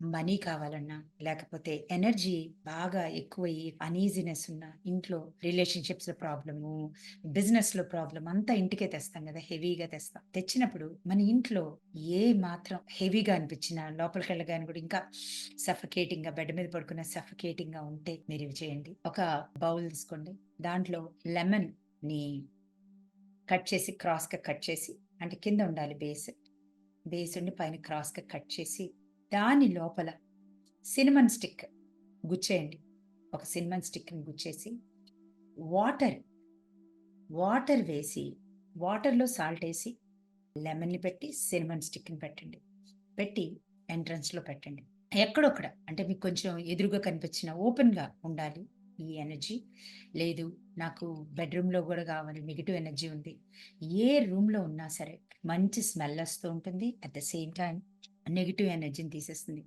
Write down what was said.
Money కావాలన్నా, లేకపోతే energy బాగా ఎక్కువయ్యి అనీజీనెస్ ఉన్న ఇంట్లో రిలేషన్‌షిప్స్‌లో ప్రాబ్లము, బిజినెస్‌లో ప్రాబ్లం అంతా ఇంటికే తెస్తాం కదా హెవీగా తెస్తాం. తెచ్చినప్పుడు మన ఇంట్లో ఏ మాత్రం హెవీగా అనిపించినా లోపలికి వెళ్ళగాని కూడా ఇంకా సఫకేటింగ్‌గా బెడ్ మీద పడుకున్న సఫకేటింగ్‌గా ఉంటే మీరు చేయండి. ఒక బౌల్ తీసుకోండి. దాంట్లో లెమన్‌ని కట్ చేసి క్రాస్‌గా కట్ చేసి అంటే కింద ఉండాలి బేస్. బేస్ ఉండి పైన క్రాస్‌గా కట్ చేసి దాని లోపల సినిమన్ స్టిక్ గుచ్చేయండి. ఒక సినిమన్ స్టిక్‌ని గుచ్చేసి వాటర్, వాటర్ వేసి వాటర్‌లో సాల్ట్ వేసి లెమన్‌ని పెట్టి సినిమన్ స్టిక్‌ని పెట్టండి. పెట్టి ఎంట్రన్స్‌లో పెట్టండి. ఎక్కడొక్కడ అంటే మీకు కొంచెం ఎదురుగా కనిపించిన ఓపెన్‌గా ఉండాలి ఈ ఎనర్జీ. లేదు నాకు బెడ్‌రూమ్‌లో కూడా కావాలి నెగిటివ్ ఎనర్జీ ఉంది. ఏ రూమ్‌లో ఉన్నా సరే మంచి స్మెల్ వస్తూ ఉంటుంది. At the same time negative ఎనర్జీని తీసేస్తుంది.